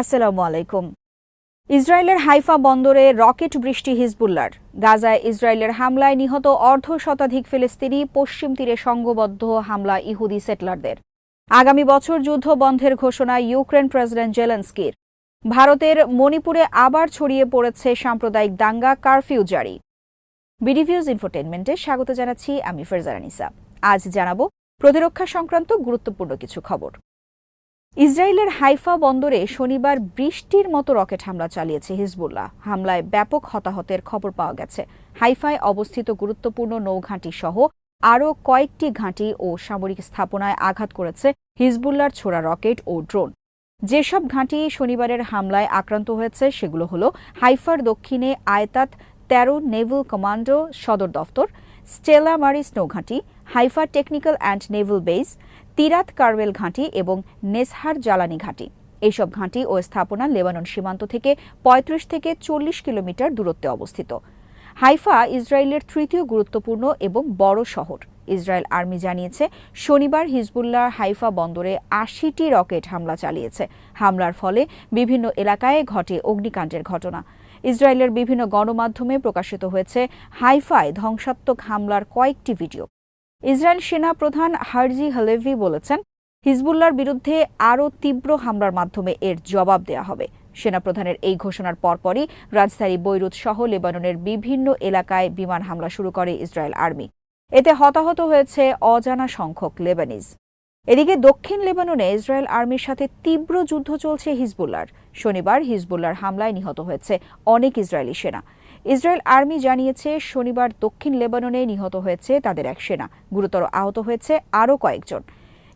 আসসালামু আলাইকুম। ইসরায়েলের হাইফা বন্দরে রকেট বৃষ্টি হিজবুল্লার। গাজায় ইসরায়েলের হামলায় নিহত অর্ধ শতাধিক ফিলিস্তিনি পশ্চিম তীরে সংঘবদ্ধ হামলা ইহুদি সেটলারদের। আগামী বছর যুদ্ধ বন্ধের ঘোষণা ইউক্রেন প্রেসিডেন্ট জেলেন্সকির। ভারতের মণিপুরে আবার ছড়িয়ে পড়েছে সাম্প্রদায়িক দাঙ্গা কারফিউ জারি। বিডিভিউজ ইনফোটেনমেন্টে স্বাগত জানাচ্ছি আমি ফেরজারানিসা আজ জানাব প্রতিরক্ষা সংক্রান্ত গুরুত্বপূর্ণ কিছু খবর। ইসরায়েলের হাইফা বন্দরে শনিবার বৃষ্টির মতো রকেট হামলা চালিয়েছে হিজবুল্লাহ। হামলায় ব্যাপক হতাহতের খবর পাওয়া গেছে। হাইফায় অবস্থিত গুরুত্বপূর্ণ নৌঘাঁটি সহ আরও কয়েকটি ঘাঁটি ও সামরিক স্থাপনায় আঘাত করেছে হিজবুল্লার ছোড়া রকেট ও ড্রোন। যেসব ঘাঁটি শনিবারের হামলায় আক্রান্ত হয়েছে, সেগুলো হল হাইফার দক্ষিণে আয়তাত তেরো নেভেল কমান্ডো সদর দফতর, Stella Maris নৌঘাঁটি, Haifa technical and naval base, Tirat Carmel ঘাঁটি এবং নেসহার জ্বালানি ঘাঁটি। এইসব ঘাঁটি ও স্থাপনা লেবানন সীমান্ত থেকে ৩৫ থেকে চল্লিশ কিলোমিটার দূরত্বে অবস্থিত। হাইফা ইসরায়েলের তৃতীয় গুরুত্বপূর্ণ এবং বড় শহর। ইসরায়েল আর্মি জানিয়েছে, শনিবার হিজবুল্লাহ হাইফা বন্দরে আশিটি রকেট হামলা চালিয়েছে। হামলার ফলে বিভিন্ন এলাকায় ঘটে অগ্নিকাণ্ডের ঘটনা। ইসরায়েলের বিভিন্ন গণমাধ্যমে প্রকাশিত হয়েছে হাইফায় ধ্বংসাত্মক হামলার কয়েকটি ভিডিও। ইসরায়েল সেনা প্রধান হারজি হালেভি বলেছেন হিজবুল্লার বিরুদ্ধে আরও তীব্র হামলার মাধ্যমে এর জবাব দেওয়া হবে। সেনাপ্রধানের এই ঘোষণার পরপরই রাজধানী বৈরুত সহ লেবাননের বিভিন্ন এলাকায় বিমান হামলা শুরু করে ইসরায়েল আর্মি। এতে হতাহত হয়েছে অজানা সংখ্যক লেবানিজ। এদিকে দক্ষিণ লেবাননে ইসরায়েল আর্মির সাথে তীব্র যুদ্ধ চলছে হিজবুল্লার শনিবার হিজবুল্লার হামলায় নিহত হয়েছে অনেক ইসরায়েলি সেনা। ইসরায়েল আর্মি জানিয়েছে, শনিবার দক্ষিণ লেবাননে নিহত হয়েছে তাদের এক সেনা। গুরুতর আহত হয়েছে আরও কয়েকজন।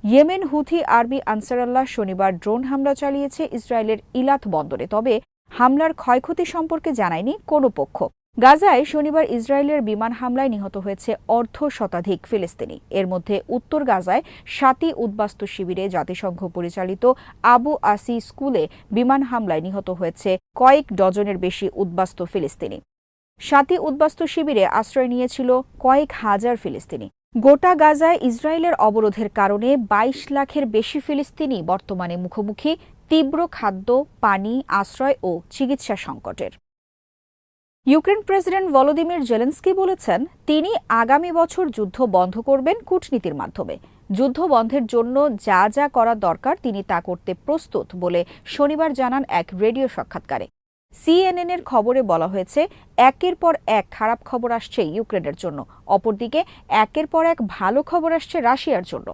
ইয়েমেন হুথি আর্মি আনসারাল্লাহ শনিবার ড্রোন হামলা চালিয়েছে ইসরায়েলের ইলাত বন্দরে। তবে হামলার ক্ষয়ক্ষতি সম্পর্কে জানায়নি কোনো পক্ষ। গাজায় শনিবার ইসরায়েলের বিমান হামলায় নিহত হয়েছে অর্ধ শতাধিক ফিলিস্তিনি। এর মধ্যে উত্তর গাজায় সাতি উদ্বাস্তু শিবিরে জাতিসংঘ পরিচালিত আবু আসি স্কুলে বিমান হামলায় নিহত হয়েছে কয়েক ডজনের বেশি উদ্বাস্তু ফিলিস্তিনি। সাতি উদ্বাস্তু শিবিরে আশ্রয় নিয়েছিল কয়েক হাজার ফিলিস্তিনি। গোটা গাজায় ইসরায়েলের অবরোধের কারণে ২২ লাখের বেশি ফিলিস্তিনি বর্তমানে মুখোমুখি তীব্র খাদ্য, পানি, আশ্রয় ও চিকিৎসা সংকটের। ইউক্রেন প্রেসিডেন্ট ভলোদিমির জেলেন্সকি বলেছেন, তিনি আগামী বছর যুদ্ধ বন্ধ করবেন কূটনীতির মাধ্যমে। যুদ্ধ বন্ধের জন্য যা যা করা দরকার তিনি তা করতে প্রস্তুত, বলে শনিবার জানান এক রেডিও সাক্ষাৎকারে। সিএনএন এর খবরে বলা হয়েছে, একের পর এক খারাপ খবর আসছে ইউক্রেনের জন্য। অপরদিকে, একের পর এক ভালো খবর আসছে রাশিয়ার জন্য।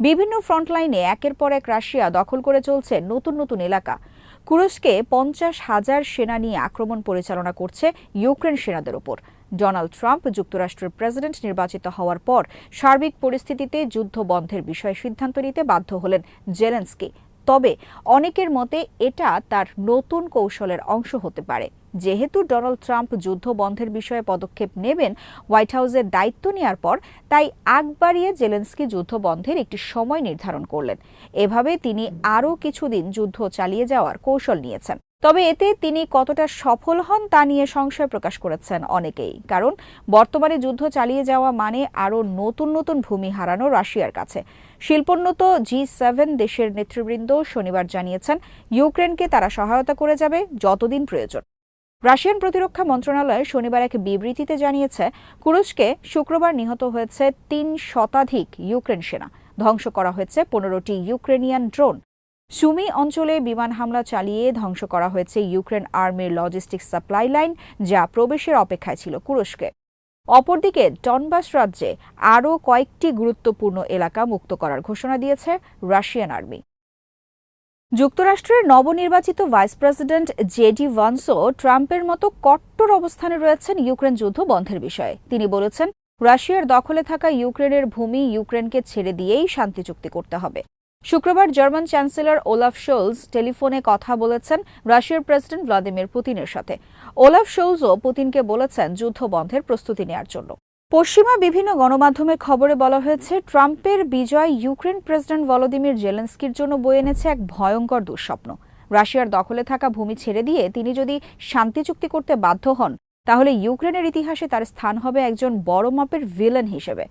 বিভিন্ন ফ্রন্টলাইনে একের পর এক রাশিয়া দখল করে চলছে নতুন নতুন এলাকা। কুরস্কে পঞ্চাশ হাজার সেনা নিয়ে আক্রমণ পরিচালনা করছে ইউক্রেন সেনাদের ওপর। ডোনাল্ড ট্রাম্প যুক্তরাষ্ট্রের প্রেসিডেন্ট নির্বাচিত হওয়ার পর সার্বিক পরিস্থিতিতে যুদ্ধ বন্ধের বিষয়ে সিদ্ধান্ত নিতে বাধ্য হলেন জেলেন্সকি। তবে অনেকের মতে এটা তার নতুন কৌশলের অংশ হতে পারে। যেহেতু ডোনাল্ড ট্রাম্প যুদ্ধ বন্ধের বিষয়ে পদক্ষেপ নেবেন হোয়াইট হাউসের দায়িত্ব নেওয়ার পর, তাই আগ বাড়িয়ে জেলেন্সকি যুদ্ধ বন্ধের একটি সময় নির্ধারণ করলেন। এভাবে তিনি আরও কিছুদিন যুদ্ধ চালিয়ে যাওয়ার কৌশল নিয়েছেন। তবে এতে তিনি কতটা সফল হন তা নিয়ে সংশয় প্রকাশ করেছেন অনেকেই। কারণ, বর্তমানে যুদ্ধ চালিয়ে যাওয়া মানে আরও নতুন নতুন ভূমি হারানো রাশিয়ার কাছে। শিল্পোন্নত জি সেভেন দেশের নেতৃবৃন্দ শনিবার জানিয়েছেন, ইউক্রেনকে তারা সহায়তা করে যাবে যতদিন প্রয়োজন। রাশিয়ান প্রতিরক্ষা মন্ত্রণালয় শনিবার এক বিবৃতিতে জানিয়েছে, কুরুশকে শুক্রবার নিহত হয়েছে তিন শতাধিক ইউক্রেন সেনা। ধ্বংস করা হয়েছে পনেরোটি ইউক্রেনিয়ান ড্রোন। সুমি অঞ্চলে বিমান হামলা চালিয়ে ধ্বংস করা হয়েছে ইউক্রেন আর্মির লজিস্টিক সাপ্লাই লাইন, যা প্রবেশের অপেক্ষায় ছিল কুরস্কে। অপরদিকে, ডনবাস রাজ্যে আরও কয়েকটি গুরুত্বপূর্ণ এলাকা মুক্ত করার ঘোষণা দিয়েছে রাশিয়ান আর্মি। যুক্তরাষ্ট্রের নবনির্বাচিত ভাইস প্রেসিডেন্ট জেডি ভান্সো ট্রাম্পের মতো কট্টর অবস্থানে রয়েছেন ইউক্রেন যুদ্ধ বন্ধের বিষয়ে। তিনি বলেছেন, রাশিয়ার দখলে থাকা ইউক্রেনের ভূমি ইউক্রেনকে ছেড়ে দিয়েই শান্তি চুক্তি করতে হবে। শুক্রবার জার্মান চ্যান্সেলর ওলাফ শোলস টেলিফোনে কথা বলেছেন রাশিয়ার প্রেসিডেন্ট ভ্লাদিমির পুতিনের সাথে। ওলাফ শোলসও পুতিনকে বলেছেন যুদ্ধ বন্ধের প্রস্তুতি নেওয়ার জন্য। পশ্চিমা বিভিন্ন গণমাধ্যমের খবরে বলা হয়েছে, ট্রাম্পের বিজয় ইউক্রেন প্রেসিডেন্ট ভলোদিমির জেলেন্সকির জন্য বয়ে এনেছে এক ভয়ঙ্কর দুঃস্বপ্ন। রাশিয়ার দখলে থাকা ভূমি ছেড়ে দিয়ে তিনি যদি শান্তি চুক্তি করতে বাধ্য হন, তাহলে ইউক্রেনের ইতিহাসে তার স্থান হবে একজন বড় মাপের ভিলেন হিসেবে।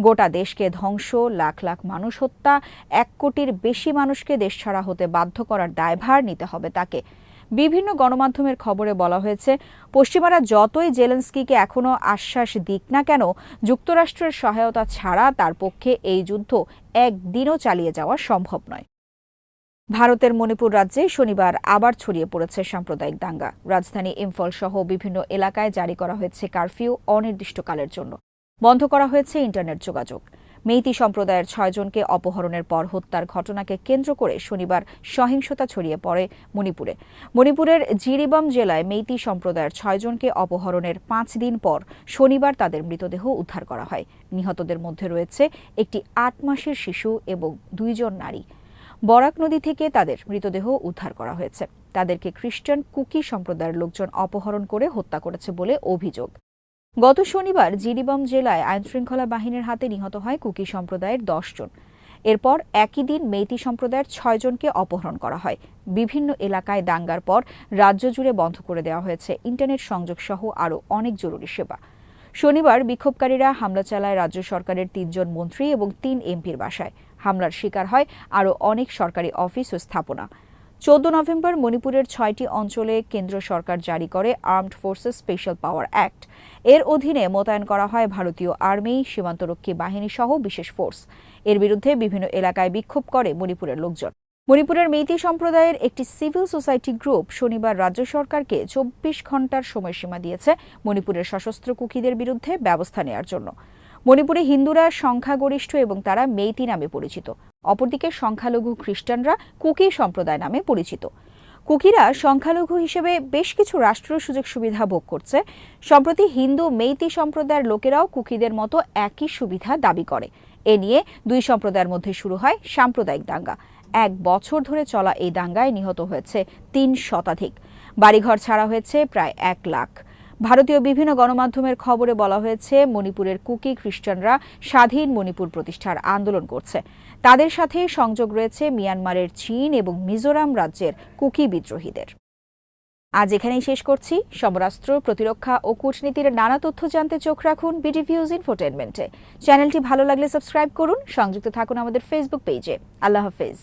গোটা দেশকে ধ্বংস, লাখ লাখ মানুষ হত্যা, এক কোটির বেশি মানুষকে দেশ ছাড়া হতে বাধ্য করার দায়ভার নিতে হবে তাকে। বিভিন্ন গণমাধ্যমের খবরে বলা হয়েছে, পশ্চিমারা যতই জেলেন্সকিকে এখনও আশ্বাস দিক না কেন, যুক্তরাষ্ট্রের সহায়তা ছাড়া তার পক্ষে এই যুদ্ধ একদিনও চালিয়ে যাওয়া সম্ভব নয়। ভারতের মণিপুর রাজ্যে শনিবার আবার ছড়িয়ে পড়েছে সাম্প্রদায়িক দাঙ্গা। রাজধানী ইম্ফল সহ বিভিন্ন এলাকায় জারি করা হয়েছে কারফিউ অনির্দিষ্টকালের জন্য। বন্ধ করা হয়েছে ইন্টারনেট যোগাযোগ। মেইতি সম্প্রদায়ের ছয়জনকে অপহরণের পর হত্যার ঘটনাকে কেন্দ্র করে শনিবার সহিংসতা ছড়িয়ে পড়ে মণিপুরে। মণিপুরের জিরিবাম জেলায় মেইতি সম্প্রদায়ের ছয়জনকে অপহরণের পাঁচ দিন পর শনিবার তাদের মৃতদেহ উদ্ধার করা হয়। নিহতদের মধ্যে রয়েছে একটি আট মাসের শিশু এবং দুইজন নারী। বরাক নদী থেকে তাদের মৃতদেহ উদ্ধার করা হয়েছে। তাদেরকে খ্রিস্টান কুকি সম্প্রদায়ের লোকজন অপহরণ করে হত্যা করেছে বলে অভিযোগ। গত শনিবার জিরিবাম জেলায় আইনশৃঙ্খলা বাহিনীর হাতে নিহত হয় কুকি সম্প্রদায়ের জন। এরপর একই দিন মেইতি সম্প্রদায়ের ছয়জনকে অপহরণ করা হয়। বিভিন্ন এলাকায় দাঙ্গার পর রাজ্য জুড়ে বন্ধ করে দেওয়া হয়েছে। ইন্টারনেট সংযোগ সহ আরও অনেক জরুরি সেবা। শনিবার বিক্ষোভকারীরা হামলা চালায় রাজ্য সরকারের তিনজন মন্ত্রী এবং তিন এমপির বাসায়। হামলার শিকার হয় আরও অনেক সরকারি অফিস ও স্থাপনা। চোদ্দ নভেম্বর মণিপুরের ছয়টি অঞ্চলে কেন্দ্র সরকার জারি করে armed forces special power act. এর অধীনে মোতায়েন করা হয় ভারতীয় আর্মি, সীমান্তরক্ষী বাহিনী সহ বিশেষ ফোর্স। এর বিরুদ্ধে বিভিন্ন এলাকায় বিক্ষোভ করে মণিপুরের লোকজন। মণিপুরের মেইতি সম্প্রদায়ের একটি সিভিল সোসাইটি গ্রুপ শনিবার রাজ্য সরকারকে চব্বিশ ঘণ্টার সময়সীমা দিয়েছে মণিপুরের সশস্ত্র কুকিদের বিরুদ্ধে ব্যবস্থা নেওয়ার জন্য। মণিপুরে হিন্দুরা সংখ্যাগরিষ্ঠ এবং তারা মেইতি নামে পরিচিত। অপরদিকে সংখ্যালঘু খ্রিস্টানরা কুকি সম্প্রদায় নামে পরিচিত। কুকিরা সংখ্যালঘু হিসেবে বেশ কিছু রাষ্ট্রীয় সুযোগ সুবিধা ভোগ করছে। সম্প্রতি হিন্দু মেইতি সম্প্রদায়ের লোকেরাও কুকিদের মতো একই সুবিধা দাবি করে। এ নিয়ে দুই সম্প্রদায়ের মধ্যে শুরু হয় সাম্প্রদায়িক দাঙ্গা। এক বছর ধরে চলা এই দাঙ্গায় নিহত হয়েছে তিন শতাধিক। বাড়িঘর ছাড়া হয়েছে প্রায় এক লাখ। ভারতীয় বিভিন্ন গণমাধ্যমের খবরে বলা হয়েছে, মণিপুরের কুকি খ্রিস্টানরা স্বাধীন মণিপুর প্রতিষ্ঠার আন্দোলন করছে। তাদের সাথে সংযোগ রয়েছে মিয়ানমারের চীন এবং মিজোরাম রাজ্যের কুকি বিদ্রোহীদের। আজ এখানেই শেষ করছি। সমরাস্ত্র, প্রতিরক্ষা ও কূটনীতির নানা তথ্য জানতে চোখ রাখুন বিডি ভিউজ ইনফোটেনমেন্টে। চ্যানেলটি ভালো লাগলে সাবস্ক্রাইব করুন। সংযুক্ত থাকুন আমাদের ফেসবুক পেজে আল্লাহ হাফেজ।